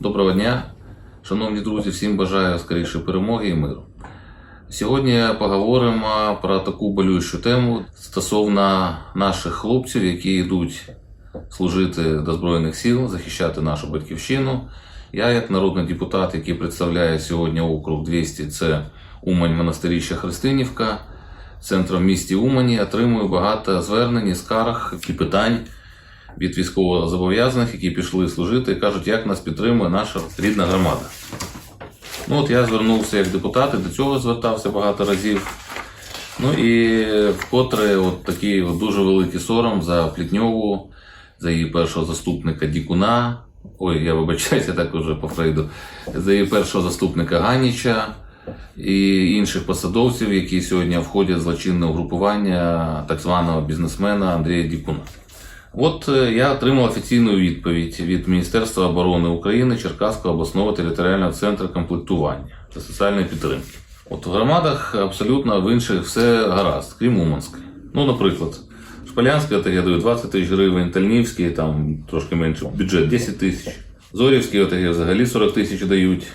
Доброго дня, шановні друзі, всім бажаю скоріше перемоги і миру. Сьогодні поговоримо про таку болючу тему стосовно наших хлопців, які йдуть служити до Збройних сил, захищати нашу батьківщину. Я, як народний депутат, який представляє сьогодні округ 200, це Умань монастиріща Христинівка, центром місті Умані, отримую багато звернень скарг і питань від військовозобов'язаних, які пішли служити, і кажуть, як нас підтримує наша рідна громада. Ну от я звернувся як депутат, і до цього звертався багато разів. Ну і вкотре от такий от дуже великий сором за Плітньову, за її першого заступника Дікуна. Ой, я вибачаюся, так уже по Фрейду, за її першого заступника Ганіча і інших посадовців, які сьогодні входять в злочинне угрупування так званого бізнесмена Андрія Дікуна. От е, я отримав офіційну відповідь від Міністерства оборони України Черкаського обласного територіального центру комплектування та соціальної підтримки. От в громадах абсолютно в інших все гаразд, крім Уманської. Ну, наприклад, Шполянський от я даю 20 тисяч гривень, Тальнівський там трошки менше, бюджет 10 тисяч. Зорівський от взагалі 40 тисяч дають.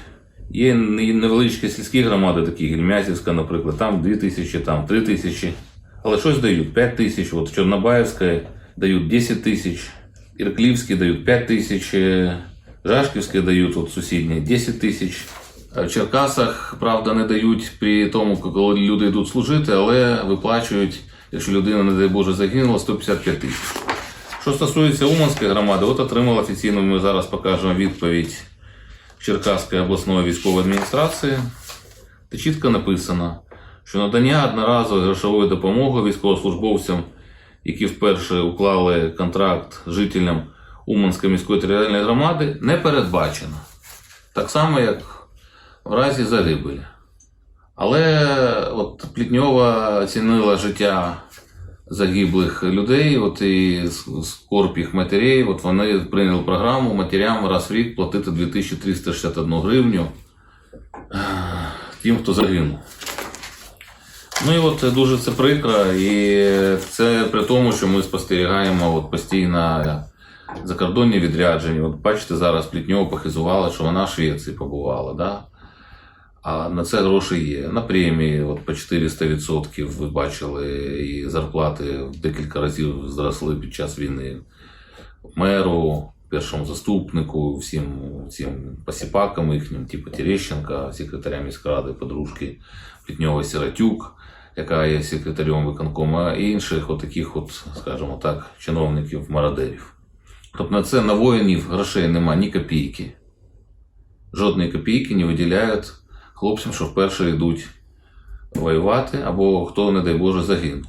Є невеличкі сільські громади, такі Гельмязівська, наприклад, там 2 тисячі, там 3 тисячі. Але щось дають 5 тисяч, от Чорнобаївська дають 10 тисяч, Ірклівські дають 5 тисяч, е, Жашківське дають от сусідні 10 тисяч. В Черкасах, правда, не дають при тому, коли люди йдуть служити, але виплачують, якщо людина, не дай Боже, загинула, 155 тисяч. Що стосується Уманської громади, от отримала офіційно, ми зараз покажемо відповідь Черкаської обласної військової адміністрації, де чітко написано, що надання одноразової грошової допомоги військовослужбовцям, які вперше уклали контракт жителям Уманської міської територіальної громади, не передбачено. Так само, як в разі загибелі. Але от Плітньова оцінила життя загиблих людей, от і скорб їх матерей, от вони прийняли програму матерям раз в рік платити 2361 гривню е, тим, хто загинув. Ну і от дуже це прикро, і це при тому, що ми спостерігаємо от постійно закордонні відрядження. От бачите, зараз Плітньова похизувала, що вона в Швеції побувала. Да? А на це гроші є. На премії от по 400% ви бачили, і зарплати декілька разів зросли під час війни меру, першому заступнику, всім цим посіпакам їхнім, типу Терещенка, секретаря міськради, подружки Плітньова Сиротюк, яка є секретарем виконкому, і інших от таких, от, скажімо так, чиновників мародерів. Тобто на це на воїнів грошей нема ні копійки. Жодної копійки не виділяють хлопцям, що вперше йдуть воювати, або хто, не дай Боже, загинув.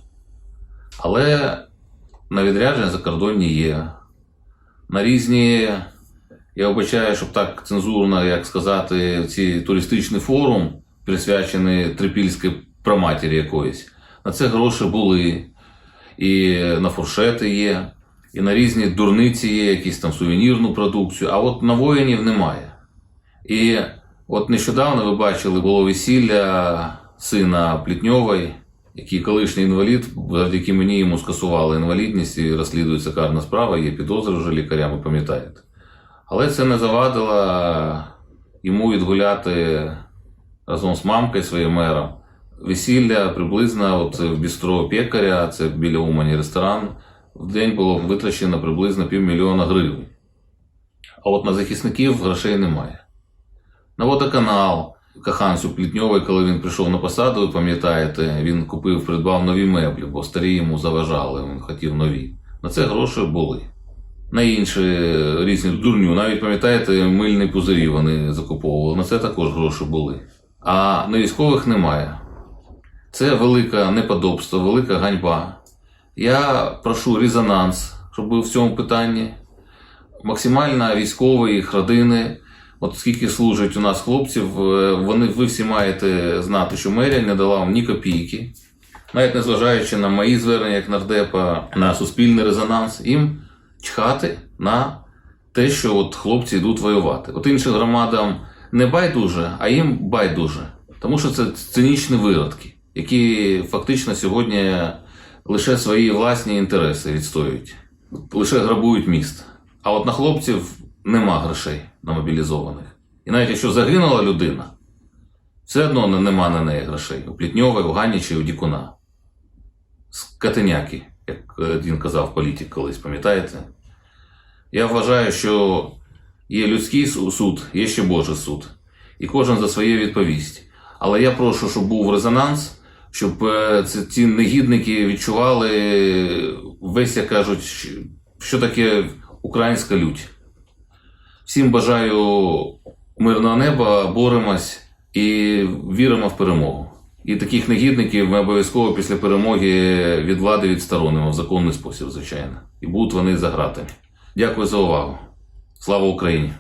Але на відрядження закордонні є. На різні, я вбачаю, щоб так цензурно, як сказати, ці туристичний форум, присвячений трипільській праматері якоїсь. На це гроші були. І на фуршети є, і на різні дурниці є, якісь там сувенірну продукцію, а от на воїнів немає. І от нещодавно ви бачили було весілля сина Плітньової, який колишній інвалід, завдяки мені йому скасували інвалідність і розслідується карна справа, є підозри вже лікарям, ви пам'ятаєте. Але це не завадило йому відгуляти разом з мамкою своїм мером. Весілля приблизно от в бістро пекаря, це біля Умані ресторан, в день було витрачено приблизно півмільйона гривень. А от на захисників грошей немає. На водоканал Каханцю Плітньовий, коли він прийшов на посаду, ви пам'ятаєте, він купив, придбав нові меблі, бо старі йому заважали, він хотів нові. На це гроші були. На інші різні дурню, навіть пам'ятаєте, мильні пузирі вони закуповували. На це також гроші були. А на військових немає. Це велике неподобство, велика ганьба. Я прошу резонанс, щоб був в цьому питанні. Максимально військові, родини. От скільки служать у нас хлопців, е, вони, ви всі маєте знати, що мерія не дала вам ні копійки. Навіть незважаючи на мої звернення як нардепа, на суспільний резонанс, їм чхати на те, що от хлопці йдуть воювати. От іншим громадам не байдуже, а їм байдуже. Тому що це цинічні виродки, які фактично сьогодні лише свої власні інтереси відстоюють, лише грабують міст. А от на хлопців нема грошей на мобілізованих. І навіть якщо загинула людина, все одно нема на неї грошей. У Плітньова, у Ганіча, у Дікуна. Скотиняки, як е, він казав політик колись, пам'ятаєте? Я вважаю, що є людський су- суд, є ще Божий суд. І кожен за своє відповість. Але я прошу, щоб був резонанс, щоб е, ці негідники відчували весь, як кажуть, що таке українська лють. Всім бажаю мирного неба, боремось і віримо в перемогу. І таких негідників ми обов'язково після перемоги від влади відсторонимо в законний спосіб, звичайно. І будуть вони за гратами. Дякую за увагу. Слава Україні!